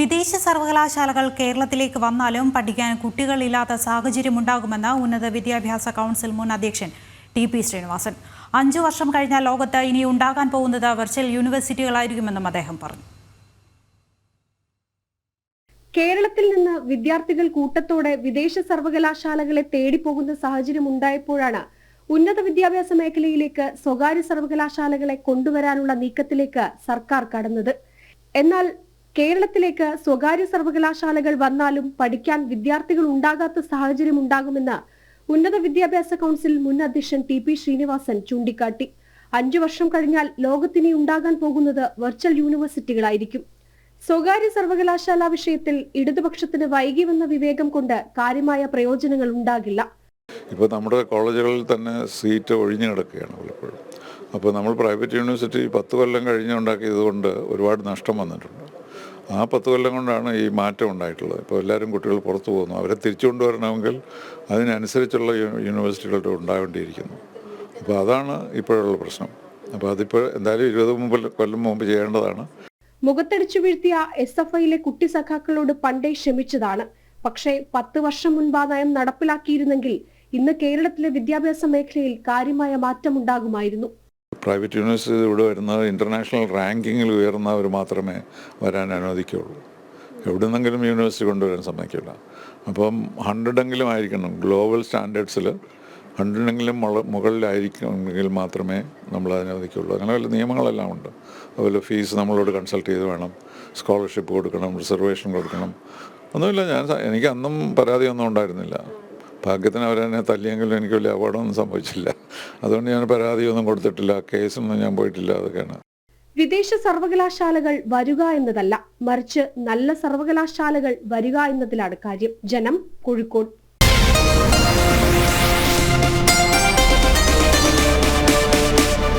വിദേശ സർവകലാശാലകൾ കേരളത്തിലേക്ക് വന്നാലും പഠിക്കാൻ കുട്ടികളില്ലാത്ത സാഹചര്യമുണ്ടാകുമെന്ന് ഉന്നത വിദ്യാഭ്യാസ കൗൺസിൽ മുൻ അധ്യക്ഷൻ ടി പി ശ്രീനിവാസൻ. അഞ്ചു വർഷം കഴിഞ്ഞ ലോകത്ത് ഇനി ഉണ്ടാകാൻ പോകുന്നത് വെർച്വൽ യൂണിവേഴ്സിറ്റികളായിരിക്കുമെന്നും അദ്ദേഹം പറഞ്ഞു. കേരളത്തിൽ നിന്ന് വിദ്യാർത്ഥികൾ കൂട്ടത്തോടെ വിദേശ സർവകലാശാലകളെ തേടിപ്പോകുന്ന സാഹചര്യം ഉണ്ടായപ്പോഴാണ് ഉന്നത വിദ്യാഭ്യാസ മേഖലയിലേക്ക് സ്വകാര്യ സർവകലാശാലകളെ കൊണ്ടുവരാനുള്ള നീക്കത്തിലേക്ക് സർക്കാർ കടന്നത്. എന്നാൽ കേരളത്തിലേക്ക് സ്വകാര്യ സർവകലാശാലകൾ വന്നാലും പഠിക്കാൻ വിദ്യാർത്ഥികൾ ഉണ്ടാകാത്ത സാഹചര്യം ഉണ്ടാകുമെന്ന് ഉന്നത വിദ്യാഭ്യാസ കൗൺസിൽ മുൻ അധ്യക്ഷൻ ടി പി ശ്രീനിവാസൻ ചൂണ്ടിക്കാട്ടി. അഞ്ചു വർഷം കഴിഞ്ഞാൽ ലോകത്തിനി ഉണ്ടാകാൻ പോകുന്നത് വെർച്വൽ യൂണിവേഴ്സിറ്റികളായിരിക്കും. സ്വകാര്യ സർവകലാശാല വിഷയത്തിൽ ഇടതുപക്ഷത്തിന് വൈകി വന്ന വിവേകം കൊണ്ട് കാര്യമായ പ്രയോജനങ്ങൾ ഉണ്ടാകില്ല. ഇപ്പോൾ നമ്മുടെ കോളേജുകളിൽ തന്നെ സീറ്റ് ഒഴിഞ്ഞു കിടക്കുകയാണ് പലപ്പോഴും. അപ്പോൾ നമ്മൾ പ്രൈവറ്റ് യൂണിവേഴ്സിറ്റി പത്ത് കൊല്ലം കഴിഞ്ഞുണ്ടാക്കിയത് കൊണ്ട് ഒരുപാട് നഷ്ടം വന്നിട്ടുണ്ട്. ആ പത്ത് കൊല്ലം കൊണ്ടാണ് ഈ മാറ്റം ഉണ്ടായിട്ടുള്ളത്. ഇപ്പോൾ എല്ലാവരും കുട്ടികൾ പുറത്തു പോകുന്നു. അവരെ തിരിച്ചു കൊണ്ടുവരണമെങ്കിൽ അതിനനുസരിച്ചുള്ള യൂ- യൂണിവേഴ്സിറ്റികൾ ഉണ്ടാവേണ്ടിയിരിക്കുന്നു. അപ്പോൾ അതാണ് ഇപ്പോഴുള്ള പ്രശ്നം. അപ്പോൾ അതിപ്പോൾ എന്തായാലും ഇരുപത് മുമ്പ് കൊല്ലം മുമ്പ് ചെയ്യേണ്ടതാണ്. മുഖത്തടിച്ചു വീഴ്ത്തിയ എസ് എഫ് ഐയിലെ കുട്ടി സഖാക്കളോട് പണ്ടേ ക്ഷമിച്ചതാണ്. പക്ഷേ പത്ത് വർഷം മുൻപ് ആ നയം നടപ്പിലാക്കിയിരുന്നെങ്കിൽ ഇന്ന് കേരളത്തിലെ വിദ്യാഭ്യാസ മേഖലയിൽ കാര്യമായ മാറ്റമുണ്ടാകുമായിരുന്നു. പ്രൈവറ്റ് യൂണിവേഴ്സിറ്റി ഇവിടെ വരുന്നത് ഇന്റർനാഷണൽ റാങ്കിങ്ങിൽ ഉയർന്നവർ മാത്രമേ വരാൻ അനുവദിക്കുകയുള്ളൂ. എവിടെ നിന്നെങ്കിലും യൂണിവേഴ്സിറ്റി കൊണ്ടുവരാൻ സമ്മതിക്കില്ല. അപ്പം ഹൺഡ്രഡെങ്കിലും ആയിരിക്കണം. ഗ്ലോബൽ സ്റ്റാൻഡേർഡ്സിൽ ഹൺഡ്രഡെങ്കിലും മുകളിലായിരിക്കുമെങ്കിൽ മാത്രമേ നമ്മൾ അനുവദിക്കുകയുള്ളൂ. അങ്ങനെ വല്ല നിയമങ്ങളെല്ലാം ഉണ്ട്. അതുപോലെ ഫീസ് നമ്മളോട് കൺസൾട്ട് ചെയ്ത് വേണം. സ്കോളർഷിപ്പ് കൊടുക്കണം റിസർവേഷൻ കൊടുക്കണം. ഒന്നുമില്ല. ഞാൻ എനിക്ക് അന്നും പരാതിയൊന്നും ഉണ്ടായിരുന്നില്ല. ഭാഗ്യത്തിന് അവരെന്നെ തല്ലിയെങ്കിലും എനിക്ക് വലിയ അപകടമൊന്നും സംഭവിച്ചില്ല. അതുകൊണ്ട് ഞാൻ പരാതിയൊന്നും കൊടുത്തിട്ടില്ല. കേസൊന്നും ഞാൻ പോയിട്ടില്ല. അതൊക്കെയാണ്. വിദേശ സർവകലാശാലകൾ വരുക എന്നതല്ല മറിച്ച് നല്ല സർവകലാശാലകൾ വരിക എന്നതിലാണ് കാര്യം. ജനം കോഴിക്കോട്.